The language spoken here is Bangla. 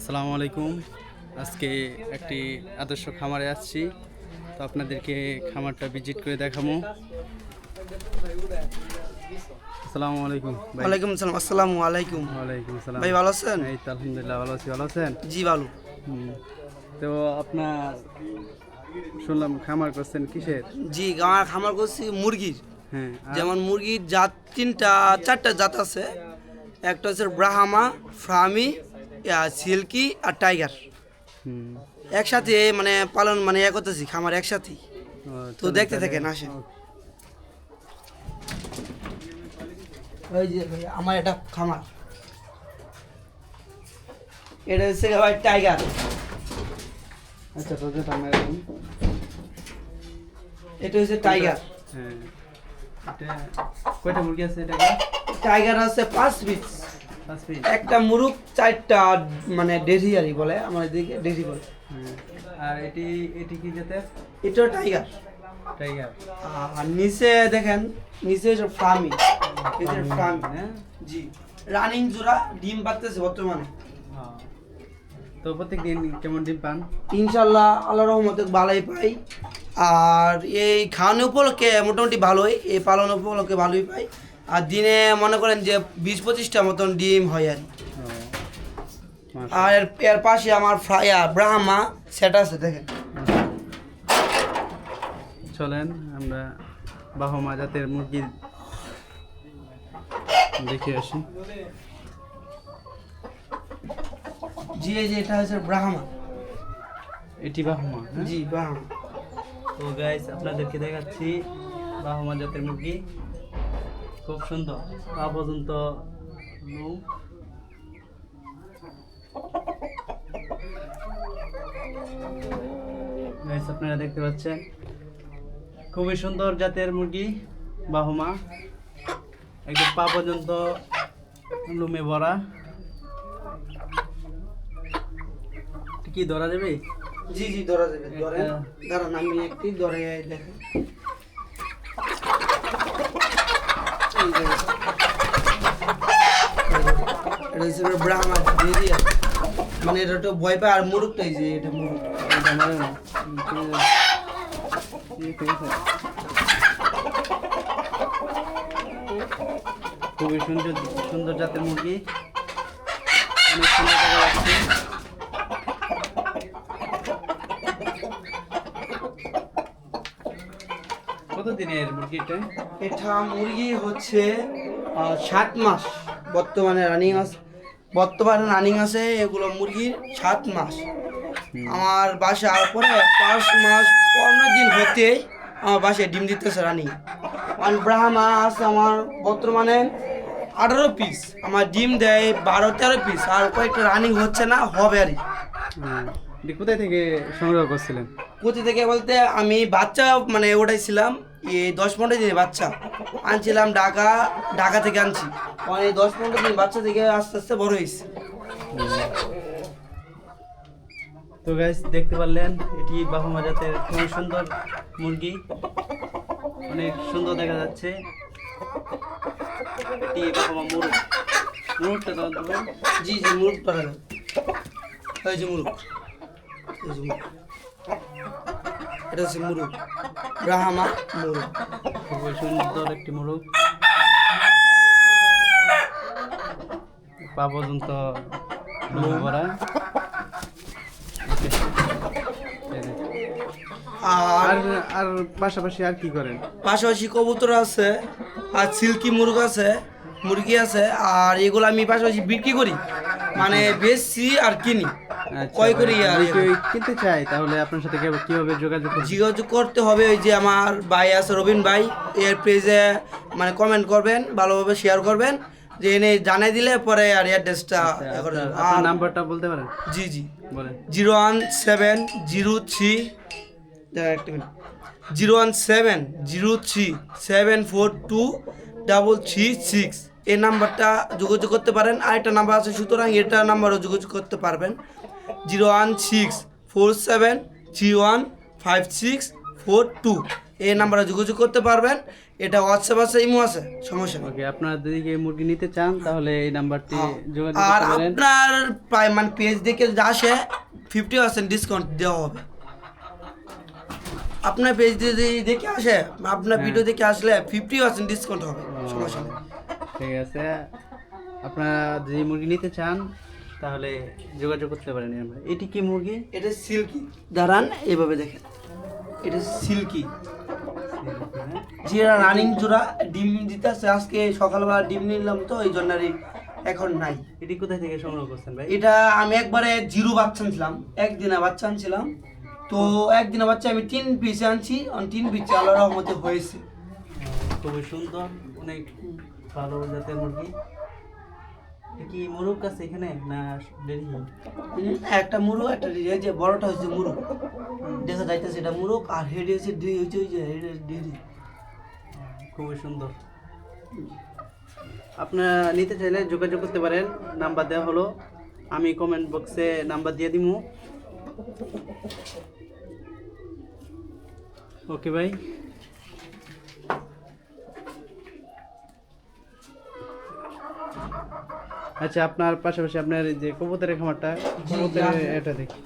আসসালামু আলাইকুম। আজকে একটি আদর্শ খামারে আসছি। তো আপনাদেরকে খামারটা ভিজিট করে দেখাবো। আসসালামু আলাইকুম ওয়ালাইকুম সালাম আসসালামু আলাইকুম। ওয়ালাইকুম আসসালাম। ভাই ভালো আছেন? এই তো আলহামদুলিল্লাহ ভালো আছি। ভালো আছেন? জি ভালো। তো আপনার শুনলাম খামার করছেন কিসের? জি আমার খামার করছি মুরগির। হ্যাঁ যেমন মুরগির জাত তিনটা চারটা জাত আছে। একটা হচ্ছে ব্রাহামা ফ্রামি সিল্কি আর টাইগার। একসাথে মানে পালন মানে এক করতেছি খামার একসাথেই। তো দেখতে। থাকেন আসেন। ওই যে আমার এটা খামার। এটা হচ্ছে ভাই টাইগার। আচ্ছা তোদের এটা হচ্ছে টাইগার। হ্যাঁ। কয়টা মুরগি আছে এটা টাইগার আছে পাঁচ পিস। একটা মুরুক চারটা মানে ডেরিয়ারি বলে আমার এদিকে ডেরি বলে। হ্যাঁ। আর এটি এটি কি জাতের? এটা টাইগার। টাইগার। আর নিচে দেখেন নিচে হচ্ছে ফার্মি। এটা ফার্মি। হ্যাঁ। জি। রানিং জোড়া ডিম পাততেছে বর্তমানে। তো প্রত্যেক দিন কেমন ডিম পান? ইনশাল্লাহ আল্লাহ রহমতে ভালোই পাই। আর এই খাওয়ানো উপলক্ষে মোটামুটি ভালোই এই পালন উপলক্ষে ভালোই পাই। আর দিনে মনে করেন যে বিশ পঁচিশটা মতন ডিম হয় আর। আর এর পাশে আমার ফ্রাইয়া ব্রাহ্মা সেটা আছে দেখেন। চলেন আমরা বাহমা জাতের মুরগি দেখে আসি। জি এই যে এটা হচ্ছে ব্রাহ্মা। এটি বাহমা হ্যাঁ? জি ব্রাহ্মা। তো গাইস আপনাদেরকে দেখাচ্ছি বাহমা জাতের মুরগি। খুব সুন্দর। পা পর্যন্ত আপনারা দেখতে পাচ্ছেন? খুবই সুন্দর জাতের মুরগি বাহমা। একদম পা পর্যন্ত লুমে ভরা। কি ধরা যাবে? জি জি ধরা যাবে। ধরেন। একটা- দাঁড়ান আমি একটি ধরে দেখেন এই যে। এটা হচ্ছে ব্রাহ্মা আছে মানে এটা তো ভয় পায় আর মুরুকটা এই যে এটা মুরুক এটা মারে না। হুম, ঠিক আছে। ঠিক আছে। খুবই সুন্দর সুন্দর জাতের মুরগি অনেক সুন্দর দেখা যাচ্ছে কত দিনের মুরগিটা এটা মুরগি হচ্ছে সাত মাস বর্তমানে রানিং আছে বর্তমানে রানিং আছে এগুলো মুরগির সাত মাস। আমার বাসা আর পরে পাঁচ মাস পনেরো দিন হতেই আমার বাসায় ডিম দিতেছে রানিং আর ব্রাহ্মা আছে আমার বর্তমানে আঠারো পিস আমার ডিম দেয় বারো তেরো পিস আর কয়েকটা রানিং হচ্ছে না হবে আর। কোথায় থেকে সংগ্রহ করছিলেন? কোথা থেকে বলতে আমি বাচ্চা মানে ওটাইছিলাম এই দশ পনেরো দিনের বাচ্চা। আনছিলাম ঢাকা ঢাকা থেকে আনছি। মানে দশ পনেরো দিন বাচ্চা থেকে আস্তে আস্তে বড় হয়েছে। তো গাইস দেখতে পারলেন এটি বাহুমা জাতের খুবই সুন্দর মুরগি। অনেক সুন্দর দেখা যাচ্ছে। এটি বাহুমা মুরগ। মুরগটা দাও তো জি জি মুরগ টাকা এই যে মুরগ। এই যে মুরগ। এটা হচ্ছে মুরগ। ব্রাহ্মা মুরগ খুবই সুন্দর একটি মুরগ পা পর্যন্ত ভরা। আর আর পাশাপাশি আর কি করেন? পাশাপাশি কবুতর আছে আর সিল্কি মুরগ আছে মুরগি আছে আর এগুলো আমি পাশাপাশি বিক্রি করি। মানে বেচছি আর কিনি। কয় করি আর কিনতে চাই তাহলে আপনার সাথে কিভাবে- যোগাযোগ যোগাযোগ করতে হবে ওই যে আমার ভাই আছে রবিন ভাই। এর পেজে মানে কমেন্ট করবেন ভালোভাবে শেয়ার করবেন। যে এনে জানাই দিলে পরে আর অ্যাড্রেসটা আপনার নাম্বারটা বলতে পারেন? জি জি। বলেন। Zero one seven zero three zero one seven zero three seven four two double three six এই নাম্বারটা যোগাযোগ করতে পারেন। আরেকটা নাম্বার আছে সুতরাং এটা নাম্বারও যোগাযোগ করতে পারবেন। Zero one six four seven three one five six four two. এই নাম্বারে যোগাযোগ করতে পারবেন। এটা হোয়াটসঅ্যাপ আছে ইমো আছে সমস্যা নেই। ওকে আপনারা যদি কেউ মুরগি নিতে চান তাহলে এই নাম্বারটি যোগাযোগ আর করতে পারেন। আপনার প্রায় মানে পেজ দেখে যা আসে ফিফটি পার্সেন্ট ডিসকাউন্ট দেওয়া হবে। আপনার পেজ যদি দেখে আসে আপনার হ্যাঁ। ভিডিও দেখে আসলে ফিফটি পার্সেন্ট ডিসকাউন্ট হবে সমস্যা নেই। ঠিক আছে। আপনারা যদি মুরগি নিতে চান তাহলে যোগাযোগ করতে পারেন নাম্বারে। এটি কি মুরগি? এটা সিল্কি। দাঁড়ান এভাবে দেখেন। এটা সিল্কি। যেটা রানিং জোড়া ডিম দিতেছে আজকে সকালবেলা ডিম নিলাম তো এই জন্য এখন নাই। এটি কোথায় থেকে সংগ্রহ করছেন ভাই? এটা আমি একবারে জিরো বাচ্চা আনছিলাম। একদিনে বাচ্চা আনছিলাম। তো একদিনে বাচ্চা আমি তিন পিসে আনছি। আর তিন পিসে আল্লাহ রহমতে হয়েছে। খুবই সুন্দর অনেক ভালো জাতের মুরগি। কি মুরগ আছে এখানে? না হুম, একটা মুরগ একটা এই যে বড়টা হচ্ছে মুরগ দেখা যাইতেছে এটা মুরগ আর হেড হচ্ছে ডেরি হচ্ছে ওই যে হেড খুবই সুন্দর। আপনারা নিতে চাইলে যোগাযোগ করতে পারেন। নাম্বার দেওয়া হলো। আমি কমেন্ট বক্সে নাম্বার দিয়ে দিব ওকে ভাই। আচ্ছা আপনার পাশাপাশি আপনার এই যে কবুতরের খামারটা কবুতরের এটা দেখি।